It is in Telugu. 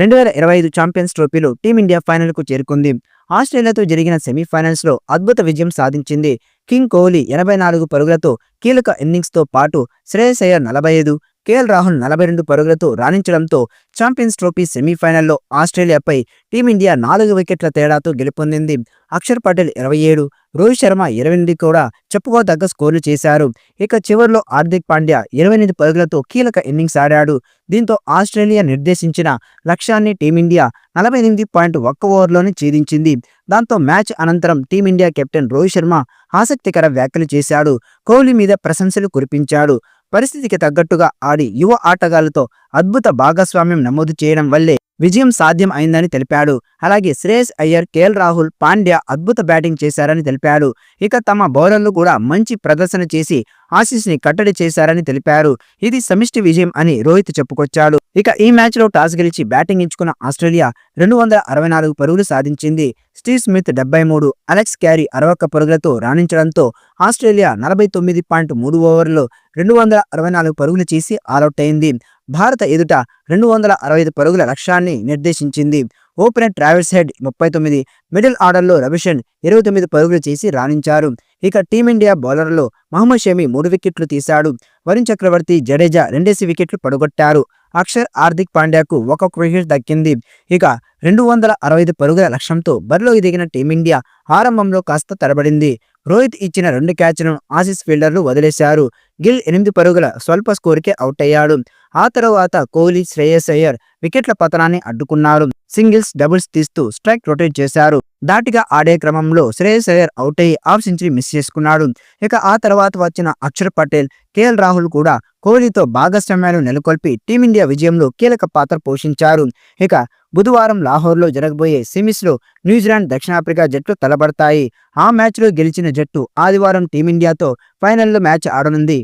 రెండు వేల ఇరవై ఐదు ఛాంపియన్స్ ట్రోఫీలో టీమిండియా ఫైనల్కు చేరుకుంది. ఆస్ట్రేలియాతో జరిగిన సెమీఫైనల్స్లో అద్భుత విజయం సాధించింది కింగ్ కోహ్లీ ఎనభై నాలుగు పరుగులతో కీలక ఇన్నింగ్స్తో పాటు శ్రేయస్ అయ్యర్ నలభై ఐదు కేఎల్ రాహుల్ నలభై రెండు పరుగులతో రాణించడంతో ఛాంపియన్స్ ట్రోఫీ సెమీఫైనల్లో ఆస్ట్రేలియాపై టీమిండియా నాలుగు వికెట్ల తేడాతో గెలుపొందింది. అక్షర్ పటేల్ ఇరవై ఏడు రోహిత్ శర్మ ఇరవై ఎనిమిది కూడా చెప్పుకోదగ్గ స్కోర్లు చేశారు. ఇక చివర్లో హార్దిక్ పాండ్యా ఇరవై ఎనిమిది పరుగులతో కీలక ఇన్నింగ్స్ ఆడాడు. దీంతో ఆస్ట్రేలియా నిర్దేశించిన లక్ష్యాన్ని టీమిండియా నలభై ఎనిమిది పాయింట్ ఒక్క ఓవర్లోనే ఛేదించింది. దాంతో మ్యాచ్ అనంతరం టీమిండియా కెప్టెన్ రోహిత్ శర్మ ఆసక్తికర వ్యాఖ్యలు చేశాడు. కోహ్లీ మీద ప్రశంసలు కురిపించాడు. పరిస్థితికి తగ్గట్టుగా ఆడి యువ ఆటగాళ్ళతో అద్భుత భాగస్వామ్యం నమోదు చేయడం వల్లే విజయం సాధ్యం అయిందని తెలిపాడు. అలాగే శ్రేయస్ అయ్యర్ కేఎల్ రాహుల్ పాండ్యా అద్భుత బ్యాటింగ్ చేశారని తెలిపాడు. ఇక తమ బౌలర్లు కూడా మంచి ప్రదర్శన చేసి ఆశీస్ని కట్టడి చేశారని తెలిపారు. ఇది సమిష్టి విజయం అని రోహిత్ చెప్పుకొచ్చాడు. ఇక ఈ మ్యాచ్లో టాస్ గెలిచి బ్యాటింగ్ ఎంచుకున్న ఆస్ట్రేలియా రెండు వందల అరవై నాలుగు పరుగులు సాధించింది. స్టీవ్ స్మిత్ డెబ్బై మూడు అలెక్స్ క్యారీ అరవొక్క పరుగులతో రాణించడంతో ఆస్ట్రేలియా నలభై తొమ్మిది పాయింట్ మూడు ఓవర్లో రెండు వందల అరవై నాలుగు పరుగులు చేసి ఆలౌట్ అయింది. భారత ఎదుట రెండు వందల అరవై ఐదు పరుగుల లక్ష్యాన్ని నిర్దేశించింది. ఓపెనర్ ట్రావెల్స్ హెడ్ ముప్పై తొమ్మిది మిడిల్ ఆర్డర్లో రవిషన్ ఇరవై తొమ్మిది పరుగులు చేసి రాణించారు. ఇక టీమిండియా బౌలర్లో మహమ్మద్ షమి మూడు వికెట్లు తీశాడు. వరుణ్ చక్రవర్తి జడేజా రెండేసి వికెట్లు పడగొట్టారు. అక్షర్ హార్దిక్ పాండ్యాకు ఒక్కొక్క వికెట్ దక్కింది. ఇక రెండు వందల అరవై ఐదు పరుగుల లక్ష్యంతో బరిలోకి దిగిన టీమిండియా ఆరంభంలో కాస్త తడబడింది. రోహిత్ ఇచ్చిన రెండు క్యాచ్లను ఆసీస్ ఫీల్డర్లు వదిలేశారు. గిల్ ఎనిమిది పరుగుల స్వల్ప స్కోర్కే అవుట్ అయ్యాడు. ఆ తరువాత కోహ్లీ శ్రేయస్ అయ్యర్ వికెట్ల పతనాన్ని అడ్డుకున్నారు. సింగిల్స్ డబుల్స్ తీస్తూ స్ట్రైక్ రొటేట్ చేశారు. దాటిగా ఆడే క్రమంలో శ్రేయస్ అయ్యర్ అవుట్ అయ్యి హాఫ్ సెంచరీ మిస్ చేసుకున్నాడు. ఇక ఆ తర్వాత వచ్చిన అక్షర్ పటేల్ కేఎల్ రాహుల్ కూడా కోహ్లీతో భాగస్వామ్యాలు నెలకొల్పి టీమిండియా విజయంలో కీలక పాత్ర పోషించారు. ఇక బుధవారం లాహోర్లో జరగబోయే సెమీస్లో న్యూజిలాండ్ దక్షిణాఫ్రికా జట్లు తలబడతాయి. ఆ మ్యాచ్లో గెలిచిన జట్టు ఆదివారం టీమిండియాతో ఫైనల్లో మ్యాచ్ ఆడనుంది.